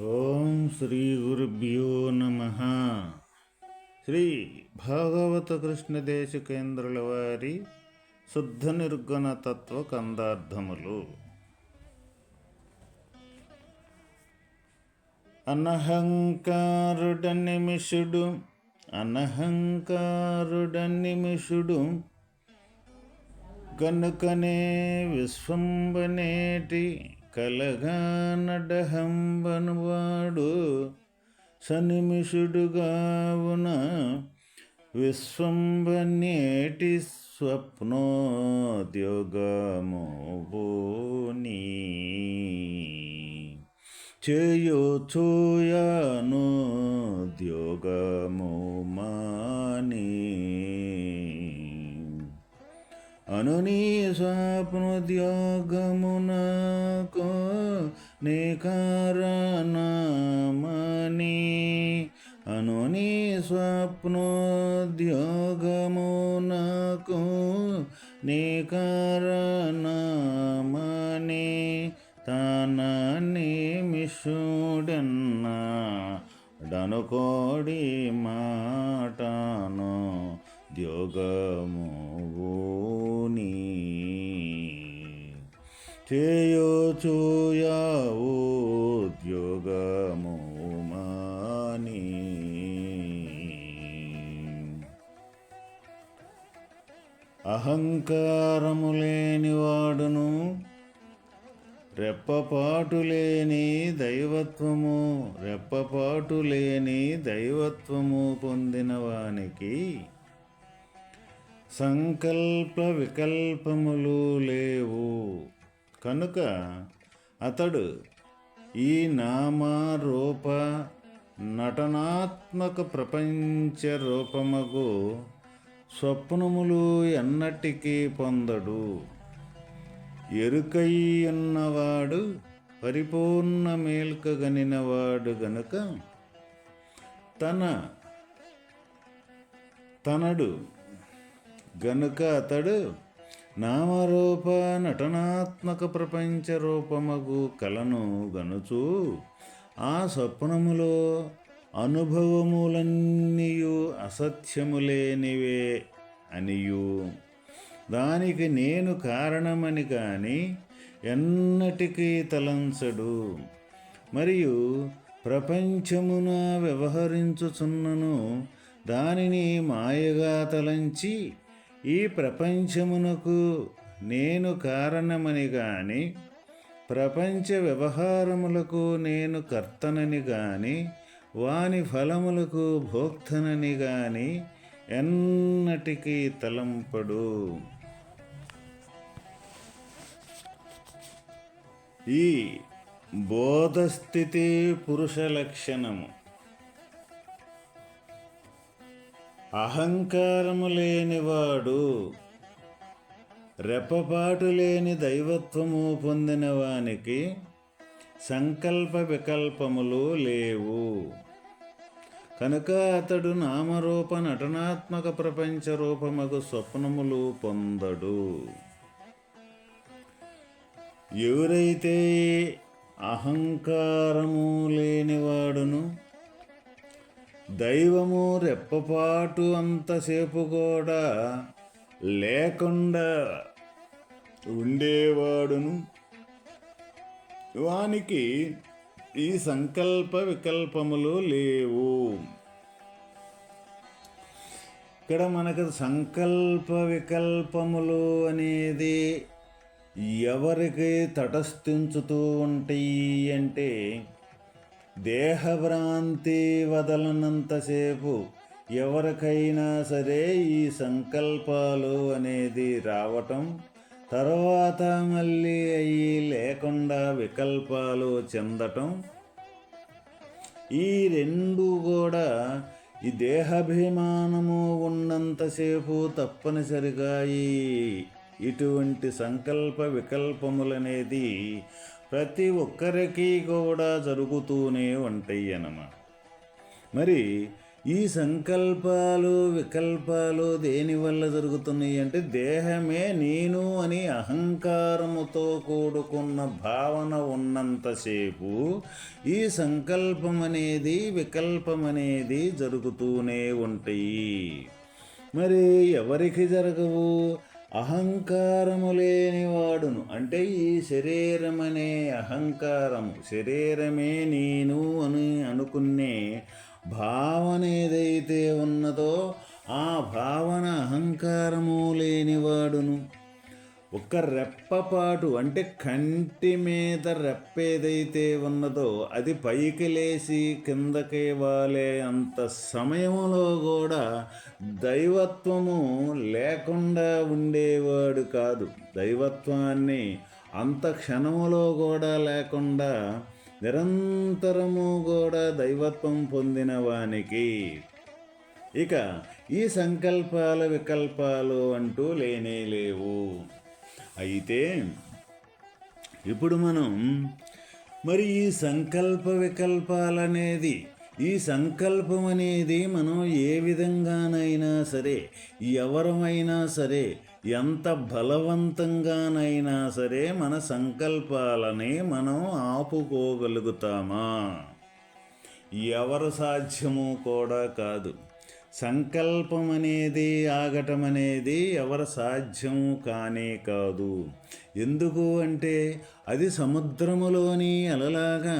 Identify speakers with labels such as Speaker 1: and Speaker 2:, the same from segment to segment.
Speaker 1: ఓం శ్రీ గురుభ్యో నమ. శ్రీ భాగవత కృష్ణ దేశ కేంద్రుల వారి శుద్ధ నిర్గుణ తత్వ కందార్థములు. అనహంకారుడ నిమిషుడు అనహంకారుడ నిమిషుడు కనుకనే విశ్వంబనేటి కలగా నడహంబనువాడు సనిమిషుడుగావున విశ్వంబనేటి స్వప్నోద్యోగమోని బోని చేయోచోయాను మాని అనునీ స్వప్నోద్యోగమునకు నీ కారణమని అనునీ స్వప్నోద్యోగమునకు నీ తన నిమిషుడన్న డనుకోడి మాటను ద్యోగము నీ ఉద్యోగము మాని అహంకారము లేనివాడును రెప్పపాటు లేని దైవత్వము రెప్పపాటు లేని దైవత్వము పొందిన వానికి సంకల్ప వికల్పములు లేవు. కనుక అతడు ఈ నామారూప నటనాత్మక ప్రపంచ రూపముకు స్వప్నములు ఎన్నటికీ పొందడు. ఎరుకయ్యున్నవాడు పరిపూర్ణ మేల్కగనినవాడు గనుక తన తనడు గనుక అతడు నామరూప నటనాత్మక ప్రపంచ రూపమగు కలను గనుచు ఆ స్వప్నములో అనుభవములన్నీయు అసత్యములేనివే అనియు. దానికి నేను కారణమని కాని ఎన్నటికీ తలంచడు. మరియు ప్రపంచమున వ్యవహరించుచున్నను దానిని మాయగా తలంచి ఈ ప్రపంచమునకు నేను కారణమని గాని ప్రపంచ వ్యవహారములకు నేను కర్తనని గాని వాని ఫలములకు భోక్తనని గాని ఎన్నటికీ తలంపడు. ఈ బోధస్థితి పురుష లక్షణము. అహంకారము లేనివాడు రెప్పపాటు లేని దైవత్వము పొందిన వానికి సంకల్ప వికల్పములు లేవు. కనుక అతడు నామరూప నటనాత్మక ప్రపంచ రూపమగు స్వప్నములు పొందడు. ఎవరైతే అహంకారము లేనివాడును దైవము రెప్పపాటు అంతసేపు కూడా లేకుండా ఉండేవాడును. వానికి ఈ సంకల్ప వికల్పములు లేవు. ఇక్కడ మనకు సంకల్ప వికల్పములు అనేది ఎవరికి తటస్థించుతూ ఉంటాయి అంటే దేహభ్రాంతి వదలనంతసేపు ఎవరికైనా సరే ఈ సంకల్పాలు అనేది రావటం తర్వాత మళ్ళీ అయ్యి లేకుండా వికల్పాలు చెందటం. ఈ రెండు కూడా ఈ దేహాభిమానము ఉన్నంతసేపు తప్పనిసరిగా ఈ ఇటువంటి సంకల్ప వికల్పములనేది ప్రతి ఒక్కరికి కూడా జరుగుతూనే ఉంటాయి అన్నమాట. మరి ఈ సంకల్పాలు వికల్పాలు దేనివల్ల జరుగుతున్నాయి అంటే దేహమే నేను అని అహంకారముతో కూడుకున్న భావన ఉన్నంతసేపు ఈ సంకల్పం అనేది వికల్పం అనేది జరుగుతూనే ఉంటాయి. మరి ఎవరికి జరగవు? అహంకారము లేనివాడును. అంటే ఈ శరీరం అనే అహంకారము. శరీరమే నేను అని అనుకునే భావన ఏదైతే ఉన్నదో ఆ భావన అహంకారము లేనివాడును. ఒక రెప్పపాటు అంటే కంటి మీద రెప్పేదైతే ఉన్నదో అది పైకి లేచి కిందకి వాలే అంత సమయంలో కూడా దైవత్వము లేకుండా ఉండేవాడు కాదు. దైవత్వాన్ని అంత క్షణములో కూడా లేకుండా నిరంతరము కూడా దైవత్వం పొందిన వానికి. ఇక ఈ సంకల్పాల వికల్పాలు అంటూ లేనే లేవు. అయితే ఇప్పుడు మనం మరి ఈ సంకల్ప వికల్పాలనేది ఈ సంకల్పం అనేది మనం ఏ విధంగానైనా సరే ఎవరమైనా సరే ఎంత బలవంతంగానైనా సరే మన సంకల్పాలని మనం ఆపుకోగలుగుతామా? ఎవరు సాధ్యము కూడా కాదు. సంకల్పం అనేది ఆగటం అనేది ఎవరి సాధ్యం కానే కాదు. ఎందుకు అంటే అది సముద్రములోని అలలాగా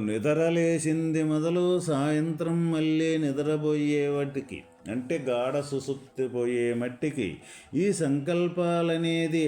Speaker 1: నిద్రలేసింది మొదలు సాయంత్రం మళ్ళీ నిద్రపోయే వాటికి అంటే గాఢ సుసుప్తి పోయే మట్టికి. ఈ సంకల్పాలనేది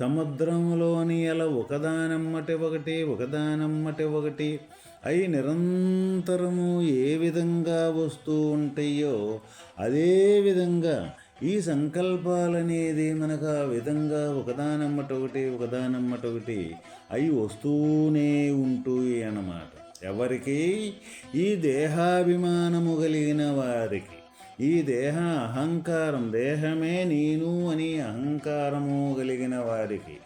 Speaker 1: సముద్రంలోని అలా ఒకదానమ్మటి ఒకటి ఒకదానమ్మటి ఒకటి అవి నిరంతరము ఏ విధంగా వస్తూ ఉంటాయో అదే విధంగా ఈ సంకల్పాలనేది మనకు ఆ విధంగా ఒకదానమ్మటొకటి ఒకటి ఒకటి అవి వస్తూనే ఉంటాయి అన్నమాట. ఎవరికి? ఈ దేహాభిమానము కలిగిన వారికి. ఈ దేహ అహంకారం దేహమే నేను అని అహంకారము కలిగిన వారికి.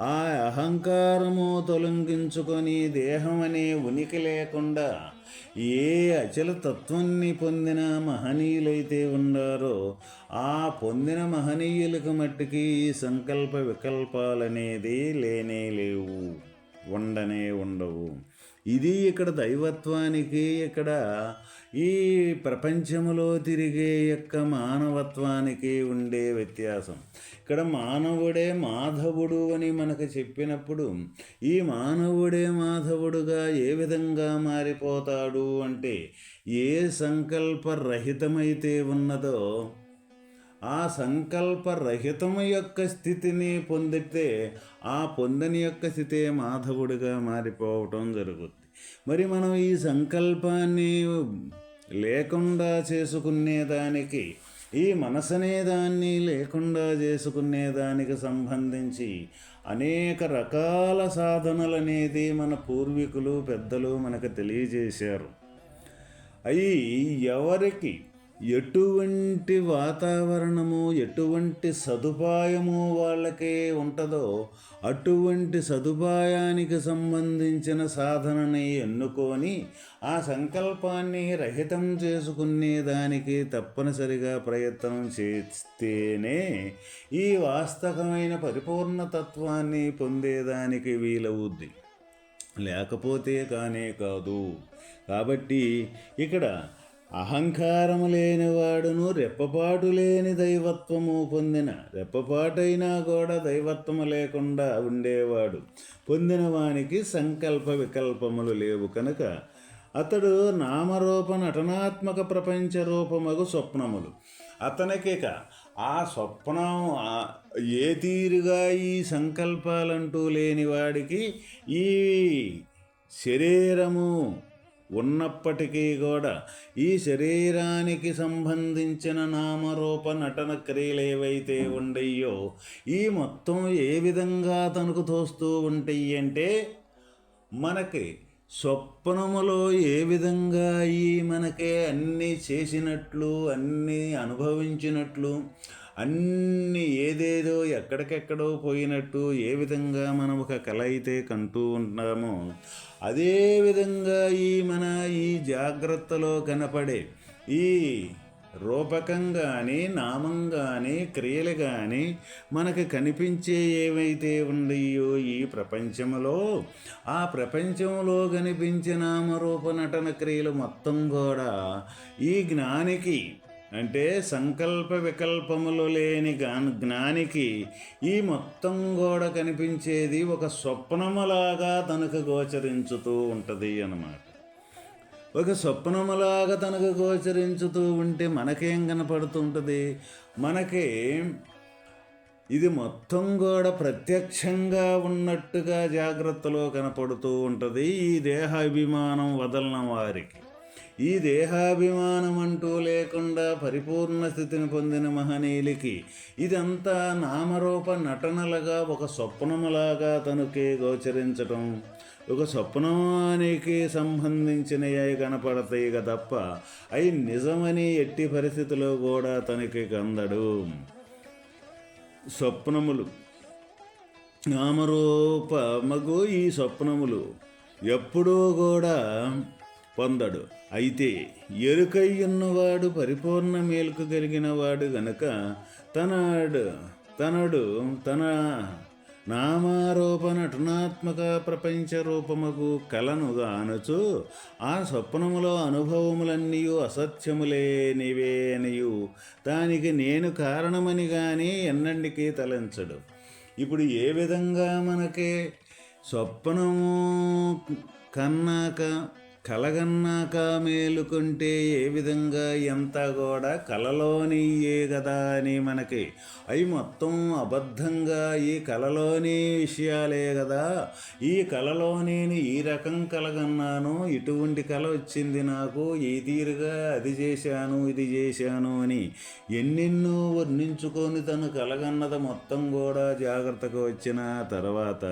Speaker 1: ఆ అహంకారము తొలగించుకొని దేహం అనే ఉనికి లేకుండా ఏ అచల తత్వాన్ని పొందిన మహనీయులైతే ఉన్నారో ఆ పొందిన మహనీయులకు మట్టికి ఈ సంకల్ప వికల్పాలనేది లేనే లేవు ఉండనే ఉండవు. ఇది ఇక్కడ దైవత్వానికి ఇక్కడ ఈ ప్రపంచములో తిరిగే యొక్క మానవత్వానికి ఉండే వ్యత్యాసం. ఇక్కడ మానవుడే మాధవుడు అని మనకు చెప్పినప్పుడు ఈ మానవుడే మాధవుడుగా ఏ విధంగా మారిపోతాడు అంటే ఏ సంకల్ప రహితమైతే ఉన్నదో ఆ సంకల్ప రహితం యొక్క స్థితిని పొందితే ఆ పొందని యొక్క స్థితే మాధవుడిగా మారిపోవటం జరుగుతుంది. మరి మనం ఈ సంకల్పాన్ని లేకుండా చేసుకునేదానికి ఈ మనసనే దాన్ని లేకుండా చేసుకునేదానికి సంబంధించి అనేక రకాల సాధనలనేది మన పూర్వీకులు పెద్దలు మనకు తెలియజేశారు. అవి ఎవరికి ఎటువంటి వాతావరణము ఎటువంటి సదుపాయము వాళ్ళకే ఉంటుందో అటువంటి సదుపాయానికి సంబంధించిన సాధనని ఎన్నుకొని ఆ సంకల్పాన్ని రహితం చేసుకునే దానికి తప్పనిసరిగా ప్రయత్నం చేస్తేనే ఈ వాస్తవమైన పరిపూర్ణతత్వాన్ని పొందేదానికి వీలవుద్ది. లేకపోతే కానే కాదు. కాబట్టి ఇక్కడ అహంకారము లేనివాడును రెప్పపాటు లేని దైవత్వము పొందిన రెప్పపాటైనా కూడా దైవత్వము లేకుండా ఉండేవాడు. పొందిన వానికి సంకల్ప వికల్పములు లేవు కనుక అతడు నామరూప నటనాత్మక ప్రపంచ రూపమగు స్వప్నములు. అతనికిక ఆ స్వప్నం ఏ తీరుగా ఈ సంకల్పాలంటూ లేని వాడికి ఈ శరీరము ఉన్నప్పటికీ కూడా ఈ శరీరానికి సంబంధించిన నామరూప నటన క్రియలు ఏవైతే ఉండయో ఈ మొత్తం ఏ విధంగా తనకు తోస్తూ ఉంటాయి అంటే మనకి స్వప్నములో ఏ విధంగా ఈ మనకే అన్నీ చేసినట్లు అన్నీ అనుభవించినట్లు అన్ని ఏదేదో ఎక్కడికెక్కడో పోయినట్టు ఏ విధంగా మనం ఒక కళ అయితే కంటూ ఉంటామో అదే విధంగా ఈ మన ఈ జాగ్రత్తలో కనపడే ఈ రూపకం కానీ నామం కానీ క్రియలు కానీ మనకు కనిపించే ఏవైతే ఉన్నాయో ఈ ప్రపంచంలో ఆ ప్రపంచంలో కనిపించే నామరూప నటన క్రియలు మొత్తం కూడా ఈ జ్ఞానికి అంటే సంకల్ప వికల్పములు లేని జ్ఞానికి ఈ మొత్తం కూడా కనిపించేది ఒక స్వప్నములాగా తనకు గోచరించుతూ ఉంటుంది అన్నమాట. ఒక స్వప్నములాగా తనకు గోచరించుతూ ఉంటే మనకేం కనపడుతుంటుంది? మనకి ఇది మొత్తం కూడా ప్రత్యక్షంగా ఉన్నట్టుగా జాగ్రత్తలో కనపడుతూ ఉంటుంది. ఈ దేహాభిమానం వదలన వారికి. ఈ దేహాభిమానం అంటూ లేకుండా పరిపూర్ణ స్థితిని పొందిన మహనీయులకి ఇదంతా నామరూప నటనలుగా ఒక స్వప్నములాగా తనకే గోచరించటం. ఒక స్వప్నానికి సంబంధించినవి కనపడతాయి ఇక తప్ప అవి నిజమని ఎట్టి పరిస్థితిలో కూడా తనకి కందడు. స్వప్నములు. నామరూపమగు ఈ స్వప్నములు. ఎప్పుడూ కూడా పొందడు. అయితే ఎరుకయ్యున్నవాడు పరిపూర్ణ మేలుకు కలిగిన వాడు గనక తనడు తనడు తన నామారూప నటనాత్మక ప్రపంచ రూపముకు కలను అనచు ఆ స్వప్నములో అనుభవములన్నీ అసత్యములేనివేనియు దానికి నేను కారణమని కానీ ఎన్నండికి తలంచడు. ఇప్పుడు ఏ విధంగా మనకి స్వప్నము కన్నాక కలగన్నాక మేలుకుంటే ఏ విధంగా ఎంత కూడా కలలోనియే కదా అని మనకి. అవి మొత్తం అబద్ధంగా ఈ కలలోని విషయాలే కదా ఈ కలలో నేను ఈ రకం కలగన్నాను ఇటువంటి కల వచ్చింది నాకు ఈ తీరుగా అది చేశాను ఇది చేశాను అని ఎన్నెన్నో వర్ణించుకొని తను కలగన్నది మొత్తం కూడా జాగ్రత్తకు వచ్చిన తర్వాత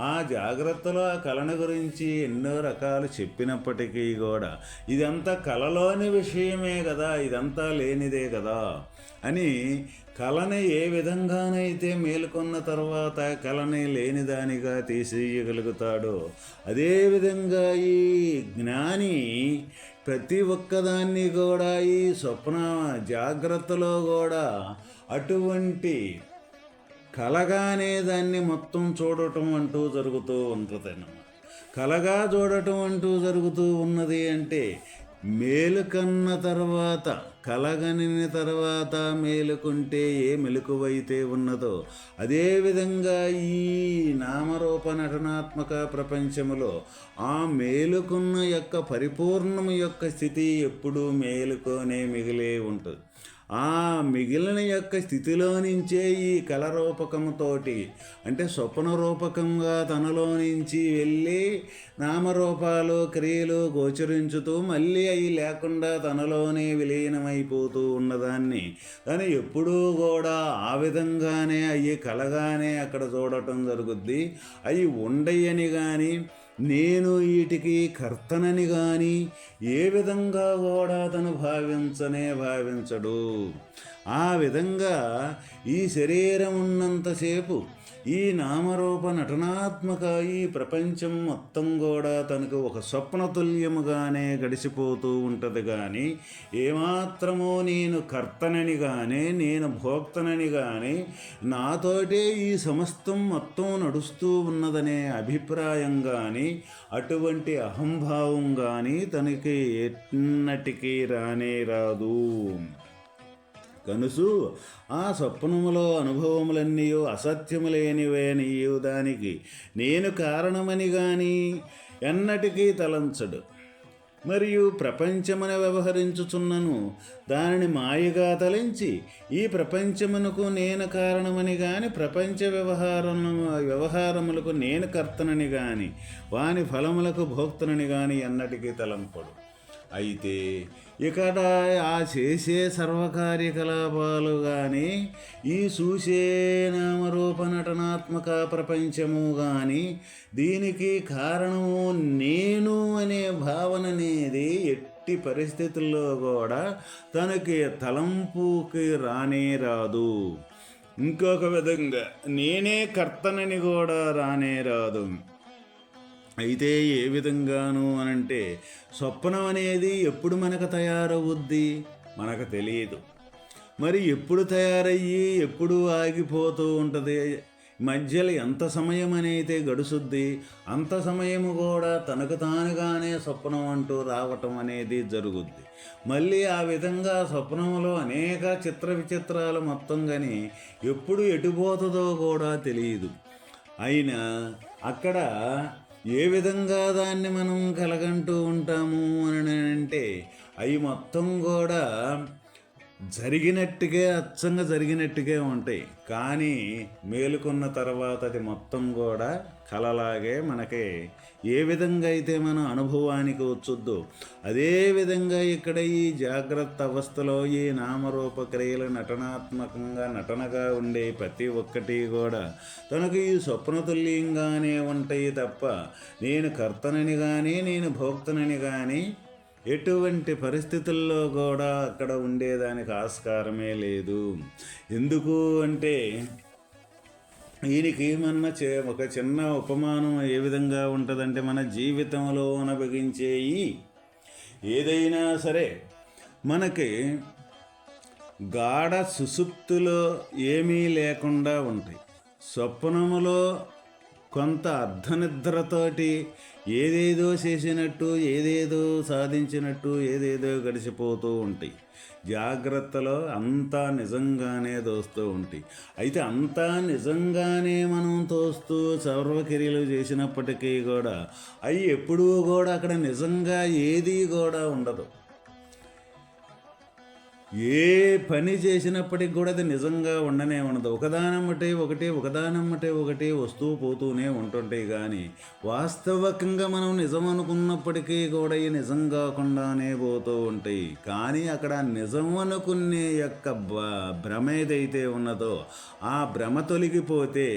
Speaker 1: ఆ జాగ్రత్తలో ఆ కళను గురించి ఎన్నో రకాలు చెప్పిన చెప్పినప్పటికీ కూడా ఇదంతా కళలోని విషయమే కదా ఇదంతా లేనిదే కదా అని కళని ఏ విధంగానైతే మేలుకొన్న తర్వాత కళని లేనిదానిగా తీసేయగలుగుతాడో అదేవిధంగా ఈ జ్ఞాని ప్రతి ఒక్కదాన్ని కూడా ఈ స్వప్న జాగ్రత్తలో కూడా అటువంటి కలగానే దాన్ని మొత్తం చూడటం అంటూ జరుగుతూ ఉంటుంది అన్నమాట కలగా చూడటం అంటూ జరుగుతూ ఉన్నది అంటే మేలుకన్న తర్వాత కలగని తర్వాత మేలుకుంటే ఏ మెలకువైతే ఉన్నదో అదేవిధంగా ఈ నామరూప నటనాత్మక ప్రపంచములో ఆ మేలుకున్న యొక్క పరిపూర్ణము యొక్క స్థితి ఎప్పుడూ మేలుకోనే మిగిలే ఉంటుంది. ఆ మిగిలిన యొక్క స్థితిలో నుంచే ఈ కళరూపకముతోటి అంటే స్వప్న రూపకంగా తనలో నుంచి వెళ్ళి నామరూపాలు క్రియలు గోచరించుతూ మళ్ళీ అవి లేకుండా తనలోనే విలీనమైపోతూ ఉన్నదాన్ని. కానీ ఎప్పుడూ కూడా ఆ విధంగానే అవి కలగానే అక్కడ చూడటం జరుగుద్ది. అవి ఉండయని కానీ నేను వీటికి కర్తనని గాని ఏ విధంగా కూడా అతను భావించనే భావించడు. ఆ విధంగా ఈ శరీరం ఉన్నంతసేపు ఈ నామరూప నటనాత్మక ఈ ప్రపంచం మొత్తం కూడా తనకు ఒక స్వప్నతుల్యముగానే గడిచిపోతూ ఉంటుంది కానీ ఏమాత్రమో నేను కర్తనని కానీ నేను భోక్తనని కానీ నాతోటే ఈ సమస్తం మొత్తం నడుస్తూ ఉన్నదనే అభిప్రాయం కానీ అటువంటి అహంభావం కానీ తనకి ఎన్నటికీ రానే రాదు. కనుసు. ఆ స్వప్నములో అనుభవములన్నీయు అసత్యములేనివేనియు దానికి నేను కారణమని గాని ఎన్నటికీ తలంచడు. మరియు ప్రపంచమున వ్యవహరించుచున్నను దానిని మాయగా తలంచి ఈ ప్రపంచమునకు నేను కారణమని గాని ప్రపంచ వ్యవహారము వ్యవహారములకు నేను కర్తనని గాని వాని ఫలములకు భోక్తనని గాని ఎన్నటికీ తలంపడు. అయితే ఇక్కడ ఆ చేసే సర్వకార్యకలాపాలు కానీ ఈ చూసే నామరూప నటనాత్మక ప్రపంచము కానీ దీనికి కారణము నేను అనే భావన అనేది ఎట్టి పరిస్థితుల్లో కూడా తనకి తలంపుకి రానే రాదు. ఇంకొక విధంగా నేనే కర్తనని కూడా రానే రాదు. అయితే ఏ విధంగాను అనంటే స్వప్నం అనేది ఎప్పుడు మనకు తయారవుద్ది? మనకు తెలియదు. మరి ఎప్పుడు తయారయ్యి ఎప్పుడు ఆగిపోతూ ఉంటుంది? మధ్యలో ఎంత సమయం అనేది గడుసుద్ది? అంత సమయము కూడా తనకు తానుగానే స్వప్నం అంటూ రావటం అనేది జరుగుద్ది. మళ్ళీ ఆ విధంగా స్వప్నంలో అనేక చిత్ర విచిత్రాలు మొత్తం కానీ ఎప్పుడు ఎటుపోతుందో కూడా తెలియదు. అయినా అక్కడ ఏ విధంగా దాన్ని మనం కలగంటూ ఉంటాము అని అంటే అవి మొత్తం కూడా జరిగినట్టుగా అచ్చంగా జరిగినట్టుగా ఉంటాయి. కానీ మేలుకున్న తర్వాత అది మొత్తం కూడా కలలాగే మనకి. ఏ విధంగా అయితే మన అనుభవానికి వచ్చొద్దో అదే విధంగా ఇక్కడ ఈ జాగ్రత్త అవస్థలో ఈ నామరూప క్రియలు నటనాత్మకంగా నటనగా ఉండే ప్రతి ఒక్కటి కూడా తనకు ఈ స్వప్నతుల్యంగానే ఉంటాయి తప్ప నేను కర్తనని కానీ నేను భోక్తనని కానీ ఎటువంటి పరిస్థితుల్లో కూడా అక్కడ ఉండేదానికి ఆస్కారమే లేదు. ఎందుకు అంటే ఈయనకేమన్నా చే ఒక చిన్న ఉపమానం ఏ విధంగా ఉంటుందంటే మన జీవితంలో అనుభవించేయి ఏదైనా సరే మనకి గాఢ సుసుప్తులో ఏమీ లేకుండా ఉంటాయి. స్వప్నములో కొంత అర్ధనిద్రతోటి ఏదేదో చేసినట్టు ఏదేదో సాధించినట్టు ఏదేదో గడిచిపోతూ ఉంటాయి. జాగ్రత్తలో అంతా నిజంగానే దోస్తూ ఉంటాయి అయితే అంతా నిజంగానే మనం తోస్తూ సర్వక్రియలు చేసినప్పటికీ కూడా అవి ఎప్పుడూ కూడా అక్కడ నిజంగా ఏదీ కూడా ఉండదు. ఏ పని చేసినప్పటికి కూడా అది నిజంగా ఉండనే ఉండదు. ఒకదానమ్మటే ఒకటి ఒకదానమ్మటే ఒకటి వస్తూ పోతూనే ఉంటుంటాయి కానీ వాస్తవకంగా మనం నిజం అనుకున్నప్పటికీ కూడా ఈ నిజం కాకుండానే పోతూ ఉంటాయి. కానీ అక్కడ నిజం అనుకునే యొక్క భ్రమ ఏదైతే ఉన్నదో ఆ భ్రమ తొలగిపోతే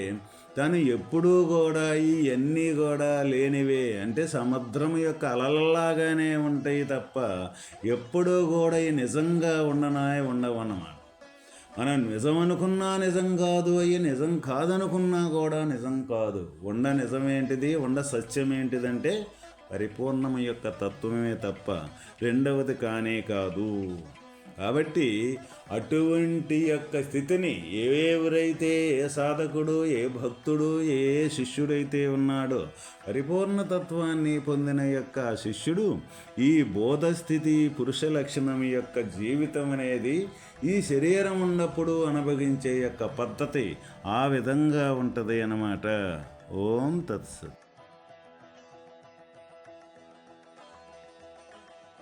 Speaker 1: తను ఎప్పుడూ కూడా ఇవన్నీ కూడా లేనివే. అంటే సముద్రం యొక్క అలలలాగానే ఉంటాయి తప్ప ఎప్పుడూ కూడా ఈ నిజంగా ఉండనాయి ఉండవన్నమాట. మనం నిజం అనుకున్నా నిజం కాదు అయ్యి నిజం కాదనుకున్నా కూడా నిజం కాదు. ఉండ నిజమేంటిది? ఉండ సత్యమేంటిదంటే పరిపూర్ణం యొక్క తత్వమే తప్ప రెండవది కానే కాదు. కాబట్టి అటువంటి యొక్క స్థితిని ఎవరైతే ఏ సాధకుడు ఏ భక్తుడు ఏ శిష్యుడైతే ఉన్నాడో పరిపూర్ణ తత్వాన్ని పొందిన యొక్క శిష్యుడు ఈ బోధస్థితి పురుష లక్షణం యొక్క జీవితం అనేది ఈ శరీరం ఉన్నప్పుడు అనుభవించే యొక్క పద్ధతి ఆ విధంగా ఉంటుంది అన్నమాట. ఓం తత్సత్.